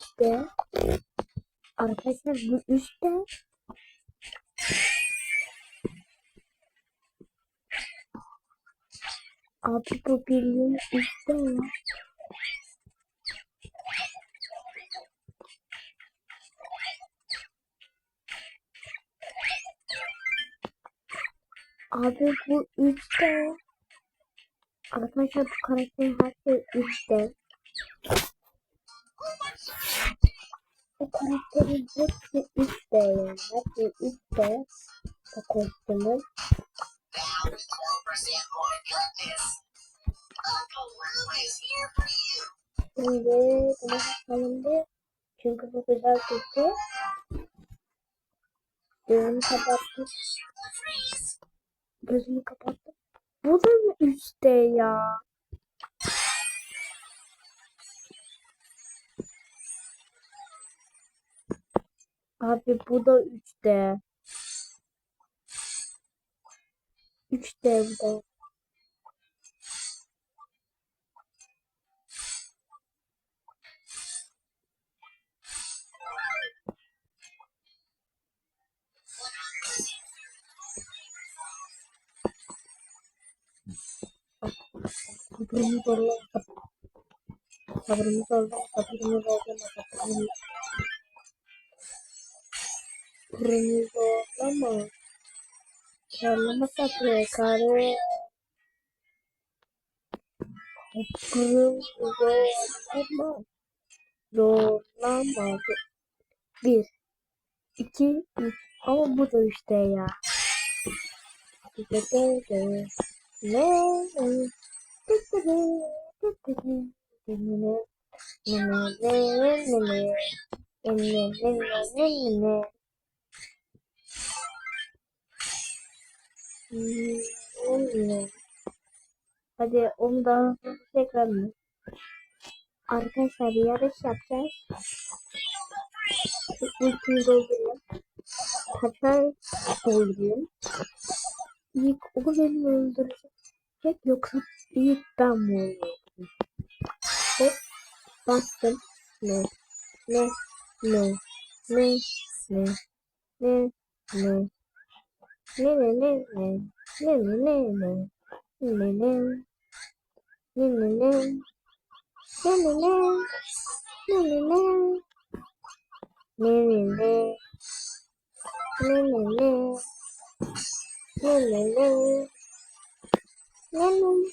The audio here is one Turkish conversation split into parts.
İşte arkadaşlar bu üstte Abi bu birliğin üstte mi? Abi bu üstte. Arkadaşlar bu karakterin her şey üç de. Bu karakterin hepsi üç de yani. Hepsi üç de. Bu kostümün. Now with 12% more goodness. Uncle Lou is here for you. Şimdi bunu bir. Çünkü bu güzel tuttu. Gözümü kapattım. Gözümü kapattım. Bu da mı üstte ya? Abi bu da 3D. 3D bu da. Sabrımı zorla. Sabrımı zorla. Sabrımı zorla. Sabrımı Sabrımı zorlama. Zorlama sabrı. Karı. Sabrımı zorlama. Zorlama. Bir. iki, üç. Ama bu da işte ya. Ne? Hadi onu daha tekrar mı? Arkadaşlar yarış yapacağız. İlkini doldurayım. Hatta doldurayım. İlk o beni öldürecek yoksa ilk ben mi öldüreceğim? Hop bastım. Ne? Ne? Ne? Ne? Ne? Ne? Ne? Ne ne ne ne? Ne ne ne ne? Ne ne ne? Ne ne ne? Ne ne ne? Ne ne ne? Ne ne ne? Ne ne ne?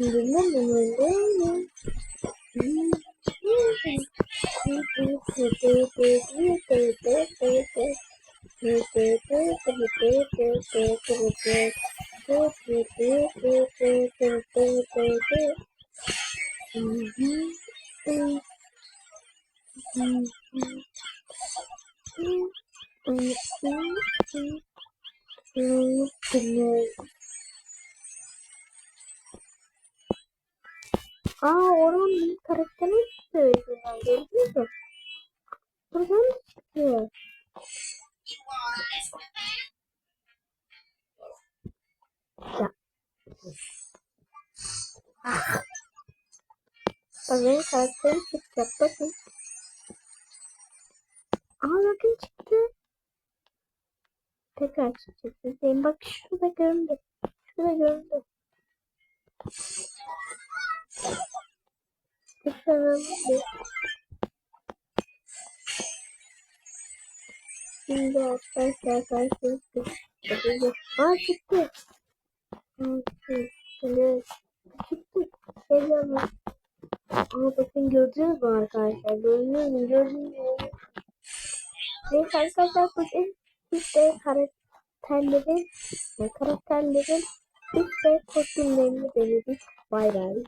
Mm-hmm. Aa oranın karakterini söylüyorlar. Gördünüz mü? Buradan that? Ya. Ah. Bak benim karakterim çıkacak. Bakın. Aa bakın çıktı. Tekrar çıkacak. Bak şurada göründü. Şurada göründü. Şimdi arkadaşlar karşınızda. Aa çıktı. Şimdi çıktı. Geliyorum. Aa bakın gördünüz mü arkadaşlar? Gördünüz mü? Gördünüz mü? Neyse arkadaşlar bugün işte karakter karakterlerin karakterlerin ilk ve kostümlerini denedik. Bay bay.